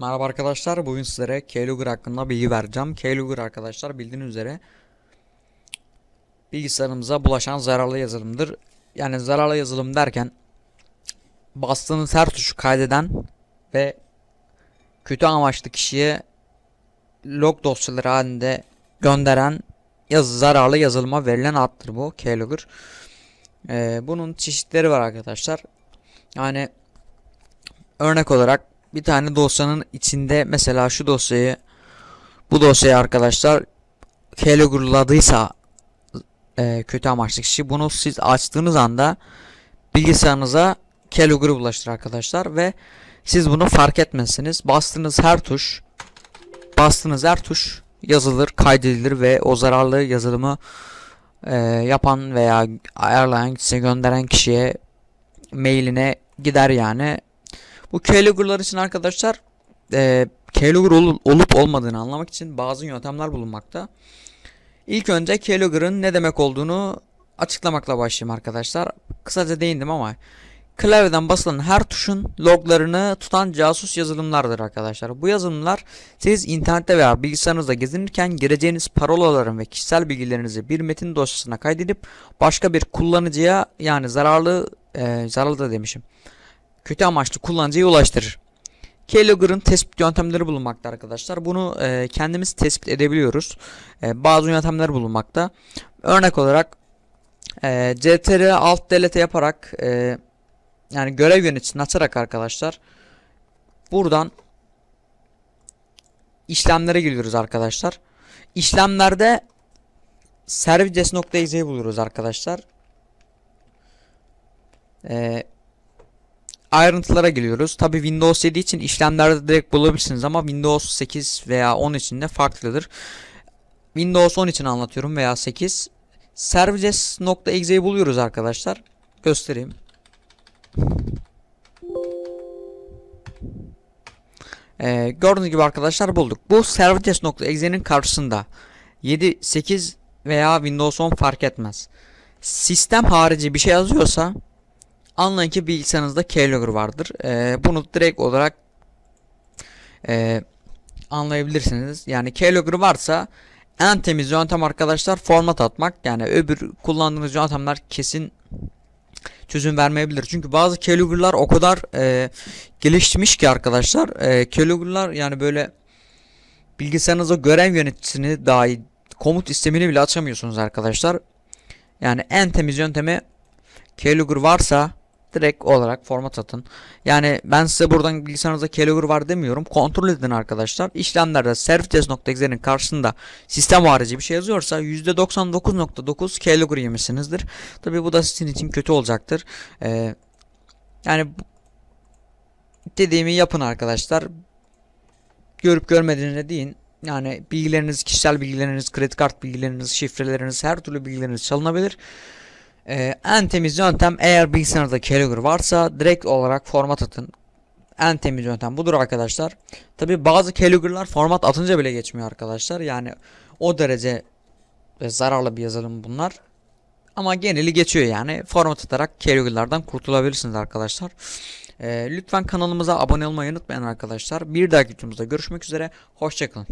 Merhaba arkadaşlar. Bugün sizlere Keylogger hakkında bilgi vereceğim. Keylogger arkadaşlar bildiğiniz üzere bilgisayarımıza bulaşan zararlı yazılımdır. Yani zararlı yazılım derken bastığınız her tuşu kaydeden ve kötü amaçlı kişiye log dosyaları halinde gönderen yazı zararlı yazılıma verilen addır bu Keylogger. Ee, bunun çeşitleri var arkadaşlar. Yani örnek olarak bir tane dosyanın içinde mesela şu dosyayı bu dosyayı arkadaşlar keyloggerladıysa e, kötü amaçlı kişi bunu siz açtığınız anda bilgisayarınıza keylogger'ı bulaştırır arkadaşlar ve siz bunu fark etmezsiniz. Bastığınız her tuş bastığınız her tuş yazılır, kaydedilir ve o zararlı yazılımı e, yapan veya ayarlayan kişiye gönderen kişiye mailine gider yani bu keylogger'lar için arkadaşlar e, keylogger ol- olup olmadığını anlamak için bazı yöntemler bulunmakta. İlk önce keylogger'ın ne demek olduğunu açıklamakla başlayayım arkadaşlar. Kısaca değindim ama klavyeden basılan her tuşun loglarını tutan casus yazılımlardır arkadaşlar. Bu yazılımlar siz internette veya bilgisayarınızda gezinirken gireceğiniz parolaların ve kişisel bilgilerinizi bir metin dosyasına kaydedip başka bir kullanıcıya yani zararlı e, zararlı da demişim kötü amaçlı kullanıcıya ulaştırır. Keylogger'ın tespit yöntemleri bulunmakta arkadaşlar. Bunu e, kendimiz tespit edebiliyoruz. E, bazı yöntemler bulunmakta. Örnek olarak e, CTRL Alt Delete yaparak e, yani görev yöneticisini açarak arkadaşlar buradan işlemlere giriyoruz arkadaşlar. İşlemlerde services.exe'yi buluyoruz arkadaşlar. Eee ayrıntılara geliyoruz. Tabi Windows 7 için işlemlerde direkt bulabilirsiniz ama Windows 8 veya 10 için de farklıdır. Windows 10 için anlatıyorum veya 8. Services.exe'yi buluyoruz arkadaşlar. Göstereyim. Ee, gördüğünüz gibi arkadaşlar bulduk. Bu services.exe'nin karşısında 7, 8 veya Windows 10 fark etmez. Sistem harici bir şey yazıyorsa anlayın ki bilgisayarınızda keylogger vardır. Ee, bunu direkt olarak e, anlayabilirsiniz. Yani keylogger varsa en temiz yöntem arkadaşlar format atmak. Yani öbür kullandığınız yöntemler kesin çözüm vermeyebilir. Çünkü bazı keylogger'lar o kadar e, gelişmiş ki arkadaşlar. E, keylogger'lar yani böyle bilgisayarınızda görev yöneticisini dahi komut istemini bile açamıyorsunuz arkadaşlar. Yani en temiz yöntemi keylogger varsa direkt olarak format atın. Yani ben size buradan bilgisayarınızda keylogger var demiyorum. Kontrol edin arkadaşlar. İşlemlerde services.exe'nin karşısında sistem harici bir şey yazıyorsa %99.9 keylogger yemişsinizdir. Tabi bu da sizin için kötü olacaktır. Ee, yani dediğimi yapın arkadaşlar. Görüp görmediğini deyin. Yani bilgileriniz, kişisel bilgileriniz, kredi kart bilgileriniz, şifreleriniz, her türlü bilgileriniz çalınabilir. Ee, en temiz yöntem eğer bilgisayarınızda keylogger varsa direkt olarak format atın. En temiz yöntem budur arkadaşlar. Tabi bazı keylogger'lar format atınca bile geçmiyor arkadaşlar. Yani o derece e, zararlı bir yazılım bunlar. Ama geneli geçiyor yani. Format atarak keylogger'lardan kurtulabilirsiniz arkadaşlar. Ee, lütfen kanalımıza abone olmayı unutmayın arkadaşlar. Bir dahaki videomuzda görüşmek üzere. Hoşçakalın.